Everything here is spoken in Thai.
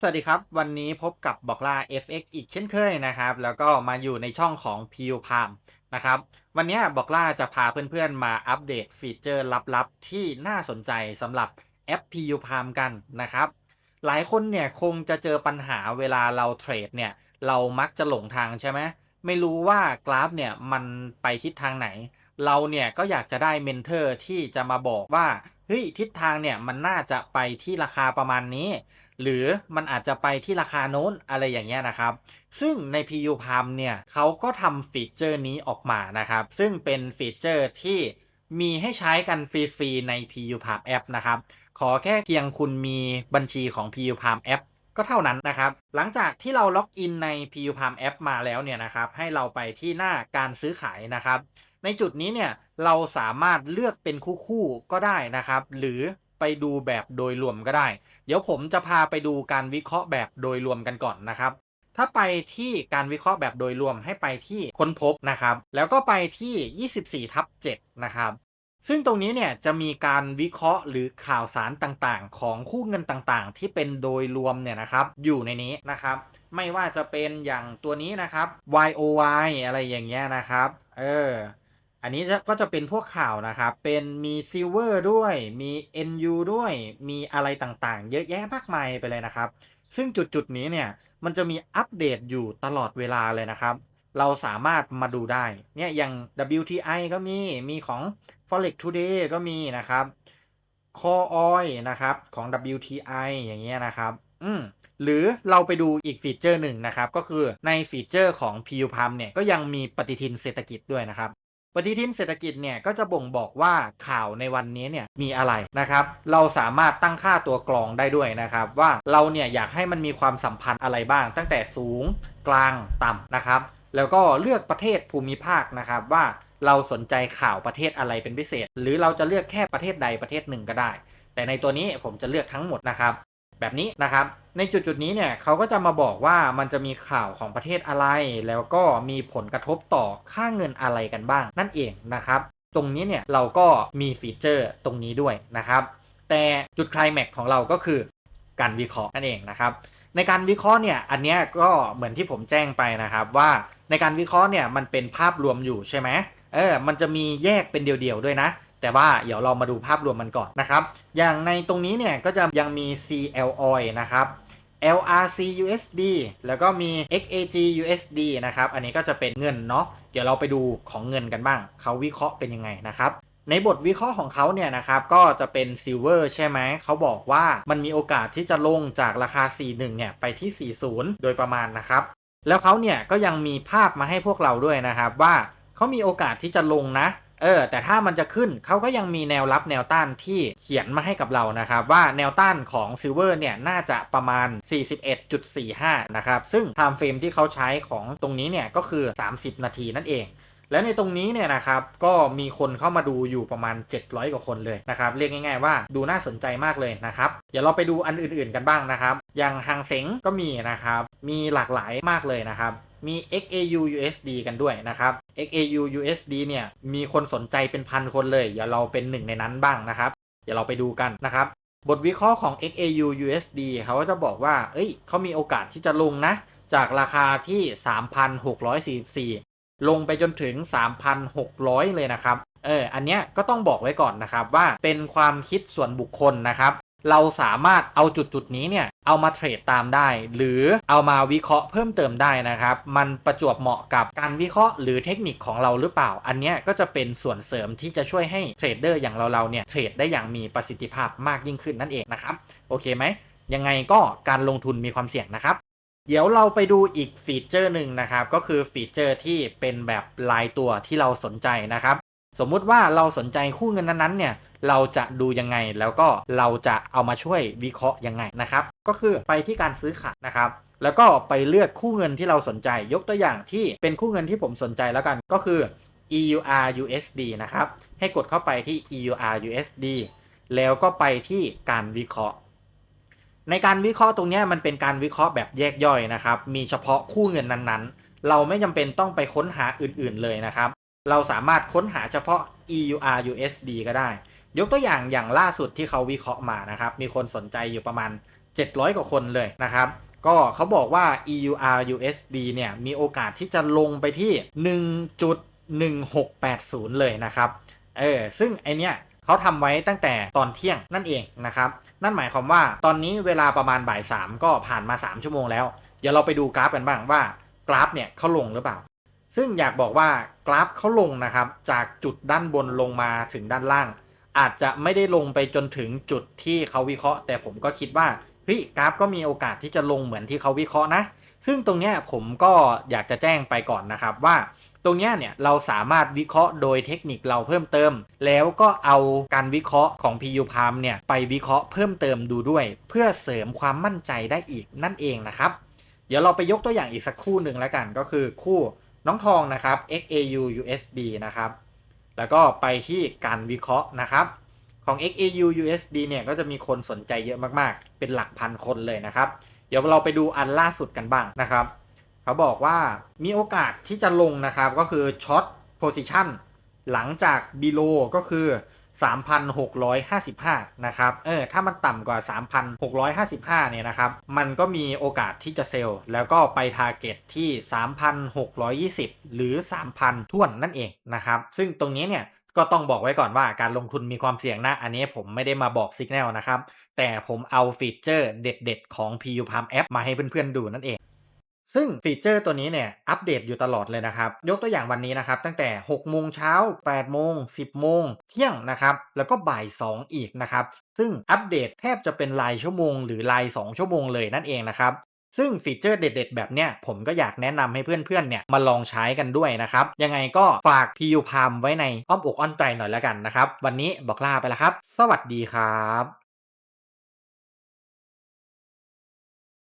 สวัสดีครับ วันนี้พบกับบอกล่า FX อีกเช่นเคยนะครับ แล้วก็มาอยู่ในช่องของ PU Palm นะครับ วันนี้บอกล่าจะพาเพื่อนๆมาอัปเดตฟีเจอร์ลับๆ ที่น่าสนใจสำหรับแอป PU Palm กันนะครับ หลายคนเนี่ยคงจะเจอปัญหาเวลาเราเทรดเนี่ย เรามักจะหลงทางใช่ไหมไม่รู้ว่ากราฟเนี่ยมันไปทิศทางไหน เราเนี่ยก็อยากจะได้เมนเทอร์ที่จะมาบอกว่า เฮ้ยทิศทางเนี่ยมันน่าจะไปที่ราคาประมาณนี้ หรือมันอาจจะไปที่ราคาโน้นอะไรอย่างเงี้ยนะครับ ซึ่งใน PU Palm เนี่ยเขาก็ทำฟีเจอร์นี้ออกมานะครับ ซึ่งเป็นฟีเจอร์ที่มีให้ใช้กันฟรีๆใน PU Palm App นะครับ ขอแค่เพียงคุณมีบัญชีของ PU Palm App ก็เท่านั้นนะครับ หลังจากที่เราล็อกอินใน PU Palm App มาแล้วเนี่ยนะครับ ให้เราไปที่หน้าการซื้อขายนะครับ ในจุดนี้เนี่ยเราสามารถเลือกเป็นคู่ๆก็ได้นะครับ หรือไปดูแบบโดยรวมก็ได้ เดี๋ยวผมจะพาไปดูการวิเคราะห์แบบโดยรวมกันก่อนนะครับ ถ้าไปที่การวิเคราะห์แบบโดยรวมให้ไปที่ค้นพบนะครับ แล้วก็ไปที่ 24ทับ7นะครับ ซึ่งตรงนี้เนี่ยจะมีการวิเคราะห์หรือข่าวสารต่างๆ ของคู่เงินต่างๆ ที่เป็นโดยรวมเนี่ยนะครับ อยู่ในนี้นะครับ ไม่ว่าจะเป็นอย่างตัวนี้นะครับ YOY อะไรอย่างเงี้ยนะครับ เออ อันนี้ก็จะเป็นพวกข่าวนะครับ เป็นมีซิลเวอร์ด้วย มี NU ด้วย มีอะไรต่างๆ เยอะแยะมากมายไปเลยนะครับ ซึ่งจุดๆนี้เนี่ยมันจะมีอัปเดตอยู่ตลอดเวลาเลยนะครับ เราสามารถมาดูได้ เนี่ยอย่าง WTI ก็มี มีของ Forex Today ก็มีนะครับ Core Oil นะครับของ WTI อย่างเงี้ยนะครับ อืมหรือเราไปดูอีกฟีเจอร์หนึ่งนะครับ ก็คือในฟีเจอร์ของ p u p a m เนี่ยก็ยังมีปฏิทินเศรษฐกิจด้วยนะครับ ปฏิทินเศรษฐกิจเนี่ยก็จะบ่งบอกว่าข่าวในวันนี้เนี่ยมีอะไรนะครับ เราสามารถตั้งค่าตัวกรองได้ด้วยนะครับ ว่าเราเนี่ยอยากให้มันมีความสัมพันธ์อะไรบ้าง ตั้งแต่สูงกลางต่ำนะครับ แล้วก็เลือกประเทศภูมิภาคนะครับว่าเราสนใจข่าวประเทศอะไรเป็นพิเศษ หรือเราจะเลือกแค่ประเทศใดประเทศหนึ่งก็ได้ แต่ในตัวนี้ผมจะเลือกทั้งหมดนะครับ แบบนี้นะครับ ในจุดจุดนี้เนี่ยเขาก็จะมาบอกว่ามันจะมีข่าวของประเทศอะไร แล้วก็มีผลกระทบต่อค่าเงินอะไรกันบ้าง นั่นเองนะครับ ตรงนี้เนี่ยเราก็มีฟีเจอร์ตรงนี้ด้วยนะครับ แต่จุดไคลแม็กของเราก็คือการวิเคราะห์นั่นเองนะครับ ในการวิเคราะห์เนี่ยอันนี้ก็เหมือนที่ผมแจ้งไปนะครับว่าในการวิเคราะห์เนี่ยมันเป็นภาพรวมอยู่ใช่ไหม เออมันจะมีแยกเป็นเดี่ยวๆด้วยนะ แต่ว่าเดี๋ยวเรามาดูภาพรวมมันก่อนนะครับ อย่างในตรงนี้เนี่ยก็จะยังมี CL Oil นะครับ LRC USD แล้วก็มี XAG USD นะครับ อันนี้ก็จะเป็นเงินเนาะ เดี๋ยวเราไปดูของเงินกันบ้าง เขาวิเคราะห์เป็นยังไงนะครับ ในบทวิเคราะห์ของเขาเนี่ยนะครับ ก็จะเป็นซิลเวอร์ใช่ไหม เขาบอกว่ามันมีโอกาสที่จะลงจากราคา 41 เนี่ย ไปที่ 40 โดยประมาณนะครับ แล้วเขาเนี่ยก็ยังมีภาพมาให้พวกเราด้วยนะครับว่า เขามีโอกาสที่จะลงนะเออแต่ถ้ามันจะขึ้นเขาก็ยังมีแนวรับแนวต้านที่เขียนมาให้กับเรานะครับ ว่าแนวต้านของซิลเวอร์เนี่ย น่าจะประมาณ 41.45 นะครับ ซึ่งไทม์เฟรมที่เขาใช้ของตรงนี้เนี่ย ก็คือ 30 นาทีนั่นเอง และในตรงนี้เนี่ยนะครับ ก็มีคนเข้ามาดูอยู่ประมาณ 700 กว่าคนเลยนะครับ เรียกง่ายๆว่าดูน่าสนใจมากเลยนะครับ เดี๋ยวเราไปดูอันอื่นๆกันบ้างนะครับ อย่างหางเสงก็มีนะครับ มีหลากหลายมากเลยนะครับ มี XAU USD กันด้วยนะครับ XAU USD เนี่ยมีคนสนใจเป็นพันคนเลยเดี๋ยวเราเป็นหนึ่งในนั้นบ้างนะครับเดี๋ยวเราไปดูกันนะครับ บทวิเคราะห์ของ XAU USD เขาก็จะบอกว่า เอ้ยเขามีโอกาสที่จะลงนะ จากราคาที่ 3,644 ลงไปจนถึง 3,600 เลยนะครับเออ อันเนี้ยก็ต้องบอกไว้ก่อนนะครับว่าเป็นความคิดส่วนบุคคลนะครับ เราสามารถเอาจุดจุดนี้เนี่ยเอามาเทรดตามได้ หรือเอามาวิเคราะห์เพิ่มเติมได้นะครับ มันประจวบเหมาะกับการวิเคราะห์หรือเทคนิคของเราหรือเปล่า อันเนี้ยก็จะเป็นส่วนเสริมที่จะช่วยให้เทรดเดอร์อย่างเราๆเนี่ยเทรดได้อย่างมีประสิทธิภาพมากยิ่งขึ้นนั่นเองนะครับ โอเคไหมยังไงก็การลงทุนมีความเสี่ยงนะครับ เดี๋ยวเราไปดูอีกฟีเจอร์หนึ่งนะครับ ก็คือฟีเจอร์ที่เป็นแบบลายตัวที่เราสนใจนะครับ สมมุติว่าเราสนใจคู่เงินนั้นๆเนี่ยเราจะดูยังไงแล้วก็เราจะเอามาช่วยวิเคราะห์ยังไงนะครับ ก็คือไปที่การซื้อขายนะครับแล้วก็ไปเลือกคู่เงินที่เราสนใจ ยกตัวอย่างที่เป็นคู่เงินที่ผมสนใจแล้วกันก็คือ EUR USD นะครับ ให้กดเข้าไปที่ EUR USD แล้วก็ไปที่การวิเคราะห์ ในการวิเคราะห์ตรงนี้มันเป็นการวิเคราะห์แบบแยกย่อยนะครับ มีเฉพาะคู่เงินนั้นๆ เราไม่จำเป็นต้องไปค้นหาอื่นๆเลยนะครับ เราสามารถค้นหาเฉพาะ EUR USD ก็ได้ ยกตัวอย่างอย่างล่าสุดที่เขาวิเคราะห์มานะครับ มีคนสนใจอยู่ประมาณ 700 กว่าคนเลยนะครับ ก็เขาบอกว่า EUR USD เนี่ยมีโอกาสที่จะลงไปที่ 1.1680 เลยนะครับเออซึ่งไอเนี้ยเขาทำไว้ตั้งแต่ตอนเที่ยงนั่นเองนะครับ นั่นหมายความว่าตอนนี้เวลาประมาณบ่าย 3 ก็ผ่านมา 3 ชั่วโมงแล้ว เดี๋ยวเราไปดูกราฟกันบ้างว่ากราฟเนี่ยเขาลงหรือเปล่า ซึ่งอยากบอกว่า กราฟเขาลงนะครับ จากจุดด้านบนลงมาถึงด้านล่าง อาจจะไม่ได้ลงไปจนถึงจุดที่เขาวิเคราะห์ แต่ผมก็คิดว่าเฮ้ยกราฟก็มีโอกาสที่จะลงเหมือนที่เขาวิเคราะห์นะ ซึ่งตรงเนี้ยผมก็อยากจะแจ้งไปก่อนนะครับว่าตรงเนี้ยเนี่ยเราสามารถวิเคราะห์โดยเทคนิคเราเพิ่มเติม แล้วก็เอาการวิเคราะห์ของ PU p a l m เนี่ยไปวิเคราะห์เพิ่มเติมดูด้วย เพื่อเสริมความมั่นใจได้อีกนั่นเองนะครับ เดี๋ยวเราไปยกตัวอย่างอีกสักคู่หนึ่งแล้วกันก็คือคู่ น้องทองนะครับ XAU USD นะครับ แล้วก็ไปที่การวิเคราะห์นะครับ ของ XAU USD เนี่ยก็จะมีคนสนใจเยอะมากๆ เป็นหลักพันคนเลยนะครับ เดี๋ยวเราไปดูอันล่าสุดกันบ้างนะครับ เขาบอกว่ามีโอกาสที่จะลงนะครับ ก็คือช็อตโพซิชันหลังจากบีโลก็คือ 3,655 นะครับ เออ ถ้ามันต่ำกว่า 3,655 เนี่ยนะครับ มันก็มีโอกาสที่จะเซลล์ แล้วก็ไปทาร์เก็ตที่ 3,620 หรือ 3,000ท่วนนั่นเองนะครับ ซึ่งตรงนี้เนี่ยก็ต้องบอกไว้ก่อนว่าการลงทุนมีความเสี่ยงนะ อันนี้ผมไม่ได้มาบอกสัญญาณนะครับ แต่ผมเอาฟีเจอร์เด็ด ๆ ของ PU Palm App มาให้เพื่อนๆดูนั่นเอง ซึ่งฟีเจอร์ตัวนี้เนี่ยอัปเดตอยู่ตลอดเลยนะครับ ยกตัวอย่างวันนี้นะครับ ตั้งแต่6โมงเช้า8โมง10โมงเที่ยงนะครับ แล้วก็บ่าย 2 อีกนะครับ ซึ่งอัปเดตแทบจะเป็นรายชั่วโมง หรือราย 2 ชั่วโมงเลยนั่นเองนะครับซึ่งฟีเจอร์เด็ด ๆ แบบเนี้ยผมก็อยากแนะนำให้เพื่อนๆเนี่ยมาลองใช้กันด้วยนะครับ ยังไงก็ฝาก PU Palm ไว้ในอ้อมอกอ้อมใจหน่อยแล้วกันนะครับ วันนี้บอกลาไปแล้วครับ สวัสดีครับ